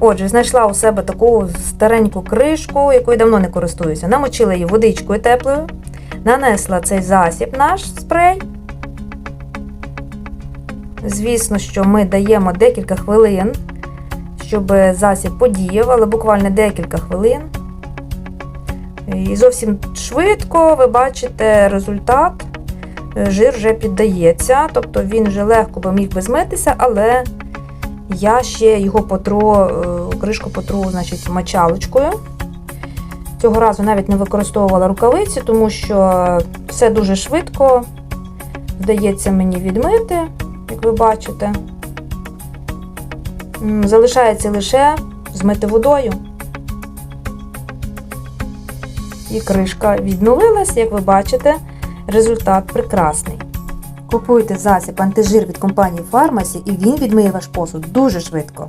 Отже, знайшла у себе таку стареньку кришку, якою давно не користуюся. Намочила її водичкою теплою, нанесла цей засіб наш спрей. Звісно, що ми даємо декілька хвилин, щоб засіб подіяв, але буквально декілька хвилин. І зовсім швидко ви бачите результат. Жир вже піддається, тобто він вже легко би міг би змитися, але я ще його потру, е, кришку потру значить, мочалочкою. Цього разу навіть не використовувала рукавиці, тому що все дуже швидко вдається мені відмити, як ви бачите. Залишається лише змити водою. І кришка відновилась, як ви бачите, результат прекрасний. Купуйте засіб антижир від компанії Фармасі і він відмиє ваш посуд дуже швидко.